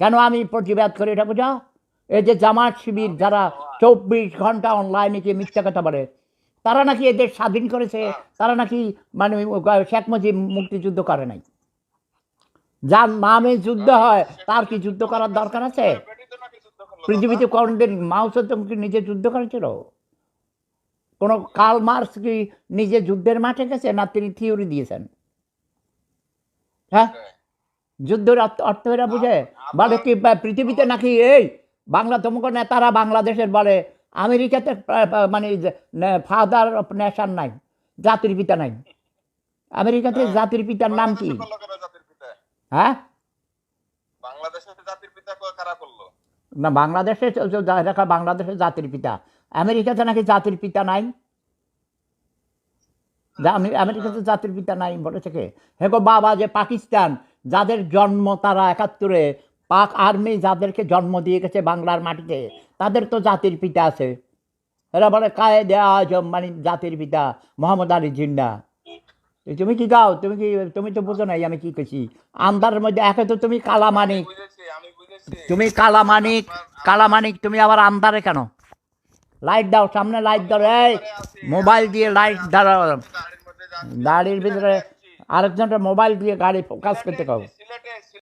কেন আমি প্রতিবাদ করি এটা বোঝা এই যে জামাত শিবির যারা চব্বিশ ঘণ্টা অনলাইনে গিয়ে মিথ্যা কথা বলে, তারা নাকি এদের স্বাধীন করেছে? তারা নাকি মানে শেখ মুজিব মুক্তিযুদ্ধ করে নাই? যার নামে যুদ্ধ হয়, তার কি যুদ্ধ করার দরকার আছে? পৃথিবীতে কোনদিন মাউসের তো কি নিজে যুদ্ধ করেছিল? কোনো কাল মার্কস কি নিজে যুদ্ধের মাঠে গেছে না তিনি থিওরি দিয়েছেন? হ্যাঁ? যুদ্ধের অর্থ এরা বুঝে? বলে কি পৃথিবীতে নাকি এই বাংলা তমুক নেতারা বাংলাদেশের বলে আমেরিকাতে মানে ফাদার অফ নেশন নাই জাতির পিতা নাই। আমেরিকাতে জাতির পিতার নাম কি? হ্যাঁ? না বাংলাদেশে জাতির পিতা। আমেরিকাতে নাকি জাতির পিতা নাই? আমেরিকাতে জাতির পিতা নাই বলেছে কে? হে গো বাবা যে পাকিস্তান যাদের জন্ম তারা একাত্তরে পাক আর্মি যাদেরকে জন্ম দিয়ে গেছে বাংলার মাটিতে তাদের তো জাতির পিতা আছে। এরা বলে কায়েদে আজম মানে জাতির পিতা মোহাম্মদ আলী জিন্না। তুমি কি গাও? তুমি কি তুমি তো বুঝো নাই আমি কি করছি আন্দারের মধ্যে একে তো তুমি কালামানিক তুমি কালামানিক কালামানিক তুমি আবার আন্দারে কেন? লাইট দাও সামনে লাইট দাও এই মোবাইল দিয়ে লাইট দাঁড়াও। গাড়ির ভিতরে আরেকজনটা মোবাইল দিয়ে গাড়ি ফোকাস করতে কাও।